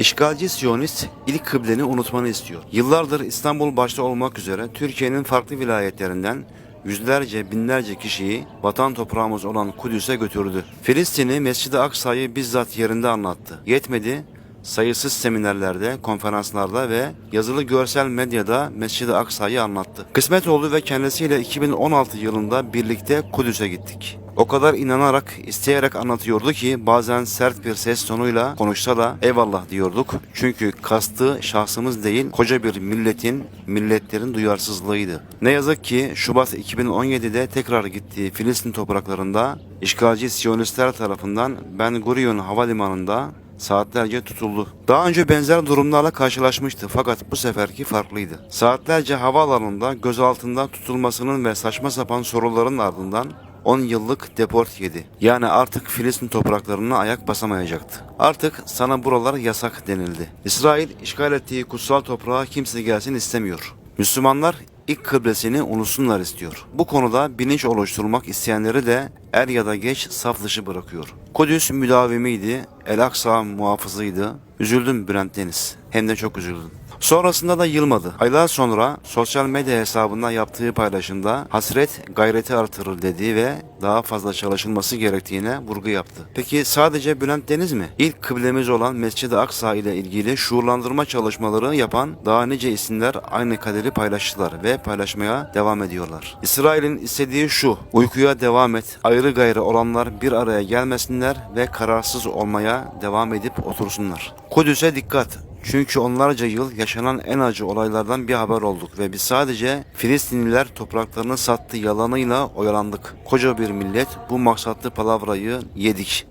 İşgalci Siyonist ilk kıbleni unutmanı istiyor. Yıllardır İstanbul başta olmak üzere Türkiye'nin farklı vilayetlerinden yüzlerce binlerce kişiyi vatan toprağımız olan Kudüs'e götürdü. Filistin'i Mescid-i Aksa'yı bizzat yerinde anlattı. Yetmedi, sayısız seminerlerde, konferanslarda ve yazılı görsel medyada Mescid-i Aksa'yı anlattı. Kısmet oldu ve kendisiyle 2016 yılında birlikte Kudüs'e gittik. O kadar inanarak, isteyerek anlatıyordu ki bazen sert bir ses tonuyla konuşsa da eyvallah diyorduk. Çünkü kastı şahsımız değil, koca bir milletin, milletlerin duyarsızlığıydı. Ne yazık ki Şubat 2017'de tekrar gittiği Filistin topraklarında işgalci Siyonistler tarafından Ben Gurion Havalimanı'nda saatlerce tutuldu. Daha önce benzer durumlarla karşılaşmıştı fakat bu seferki farklıydı. Saatlerce havaalanında gözaltında tutulmasının ve saçma sapan soruların ardından 10 yıllık deport yedi. Yani artık Filistin topraklarına ayak basamayacaktı. Artık sana buralar yasak denildi. İsrail işgal ettiği kutsal toprağa kimse gelsin istemiyor. Müslümanlar ilk kıblesini unutsunlar istiyor. Bu konuda bilinç oluşturmak isteyenleri de er ya da geç saf dışı bırakıyor. Kudüs müdavimiydi, El Aksa muhafızıydı. Üzüldüm Bülent Deniz. Hem de çok üzüldüm. Sonrasında da yılmadı. Aylar sonra sosyal medya hesabında yaptığı paylaşımda hasret gayreti artırır dediği ve daha fazla çalışılması gerektiğine vurgu yaptı. Peki sadece Bülent Deniz mi? İlk kıblemiz olan Mescid-i Aksa ile ilgili şuurlandırma çalışmaları yapan daha nice isimler aynı kaderi paylaştılar ve paylaşmaya devam ediyorlar. İsrail'in istediği şu, uykuya devam et, ayrı gayrı olanlar bir araya gelmesinler ve kararsız olmaya devam edip otursunlar. Kudüs'e dikkat. Çünkü onlarca yıl yaşanan en acı olaylardan bir haber olduk ve biz sadece Filistinliler topraklarını sattı yalanıyla oyalandık. Koca bir millet bu maksatlı palavrayı yedik.